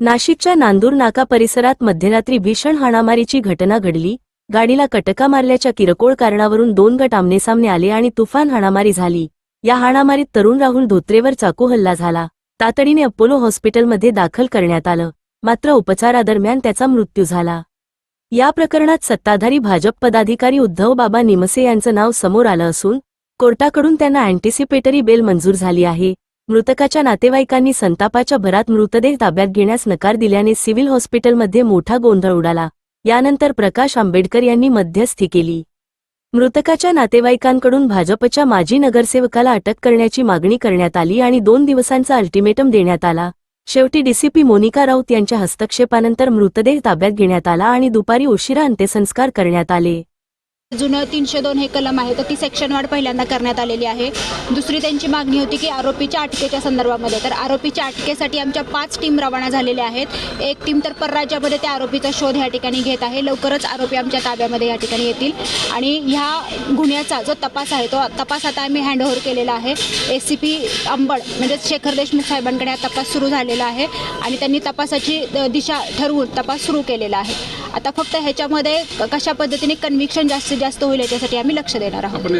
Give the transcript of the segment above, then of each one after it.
नाशिकच्या नांदूर नाका परिसरात मध्यरात्री भीषण हाणामारीची घटना घडली. गाडीला कटका मारल्याच्या किरकोळ कारणावरून दोन गट आमनेसामने आले आणि तुफान हाणामारी झाली. या हाणामारीत तरुण राहुल धोत्रेवर चाकू हल्ला झाला. तातडीने अपोलो हॉस्पिटलमध्ये दाखल करण्यात आलं. मात्र उपचारादरम्यान त्याचा मृत्यू झाला. या प्रकरणात सत्ताधारी भाजप पदाधिकारी उद्धव बाबा निमसे यांचं नाव समोर आलं असून कोर्टाकडून त्यांना अँटिसिपेटरी बेल मंजूर झाली आहे. मृतकाच्या नातेवाईकांनी संतापाच्या भरात मृतदेह ताब्यात घेण्यास नकार दिल्याने सिव्हिल हॉस्पिटलमध्ये मोठा गोंधळ उडाला. यानंतर प्रकाश आंबेडकर यांनी मध्यस्थी केली. मृतकाच्या नातेवाईकांकडून भाजपच्या माजी नगरसेवकाला अटक करण्याची मागणी करण्यात आली आणि दोन दिवसांचा अल्टिमेटम देण्यात आला. शेवटी डीसीपी मोनिका राऊत यांच्या हस्तक्षेपानंतर मृतदेह ताब्यात घेण्यात आला आणि दुपारी उशिरा अंत्यसंस्कार करण्यात आले. जुनं तीनशे दोन हे कलम आहे तर ती सेक्शन वाढ पहिल्यांदा करण्यात आलेली आहे. दुसरी त्यांची मागणी होती की आरोपीच्या अटकेच्या संदर्भामध्ये. तर आरोपीच्या अटकेसाठी आमच्या पाच टीम रवाना झालेल्या आहेत. एक टीम तर परराज्यामध्ये त्या आरोपीचा शोध या ठिकाणी घेत आहे. लवकरच आरोपी आमच्या ताब्यामध्ये या ठिकाणी येतील. आणि ह्या गुन्ह्याचा जो तपास आहे तो तपास आता आम्ही हँडओव्हर केलेला आहे. ए सी पी अंबड म्हणजेच शेखर देशमुख साहेबांकडे हा तपास सुरू झालेला आहे. आणि त्यांनी तपासाची दिशा ठरवून तपास सुरू केलेला आहे. आता फक्त ह्याच्यामध्ये कशा पद्धतीने कन्व्हिक्शन जास्तीत जास्त होईल याच्यासाठी आम्ही लक्ष देणार आहोत.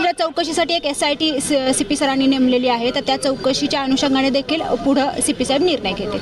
ह्या चौकशीसाठी एक S I T C P सरांनी नेमलेली आहे. तर त्या चौकशीच्या अनुषंगाने देखील पुढं सी पी साहेब निर्णय घेतील.